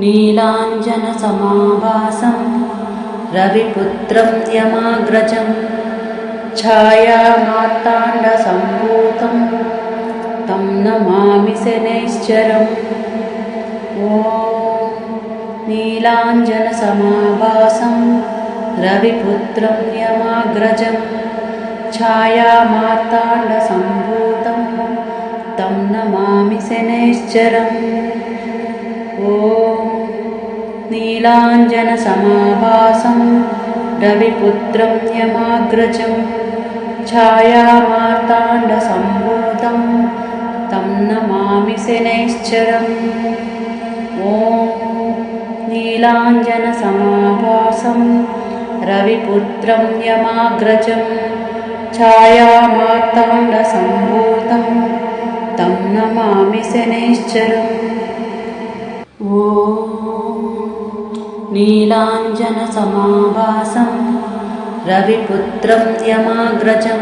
नीलाञ्जनसमाभासं रविपुत्रं यमाग्रजं छायामार्ताण्डसम्भूतं तं नमामि शनैश्चरम् ॐ नीलाञ्जनसमाभासं रविपुत्रं यमाग्रजं छायामार्ताण्डसम्भूतं शनैश्चरम् ॐ नीलाञ्जनसमाभासं रविपुत्रं यमाग्रजं छायामार्ताण्डसम्भूतं तं नमामि शनैश्चरम् ॐ नीलाञ्जनसमाभासं रविपुत्रं यमाग्रजं छायामार्ताण्डसम्भूतं तं नमामि शनैश्चरम् ॐ नीलाञ्जनसमाभासं रविपुत्रं यमाग्रजं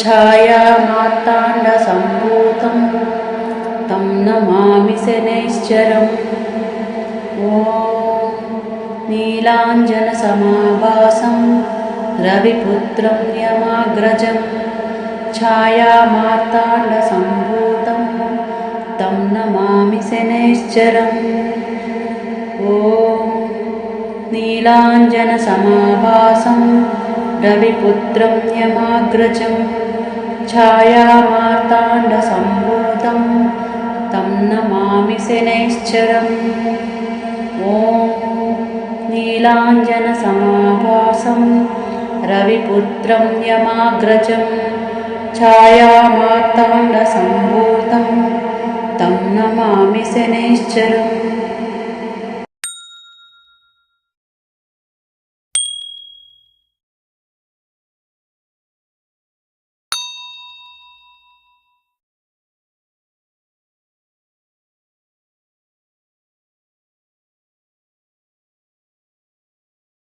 छायामार्ताण्डसम्भूतं तं नमामि शनैश्चरम् ॐ नीलाञ्जनसमाभासं रविपुत्रं यमाग्रजं छायामार्ताण्डसम्भूतं शनैश्चरम् ॐ नीलाञ्जनसमाभासं रविपुत्रं यमाग्रजं छायामार्ताण्डसम्भूतं तं नमामि शनैश्चरम्। ॐ नीलाञ्जनसमाभासं रविपुत्रं यमाग्रजं छायामार्ताण्डसम्भूतं तं नमामि शनैश्चरम्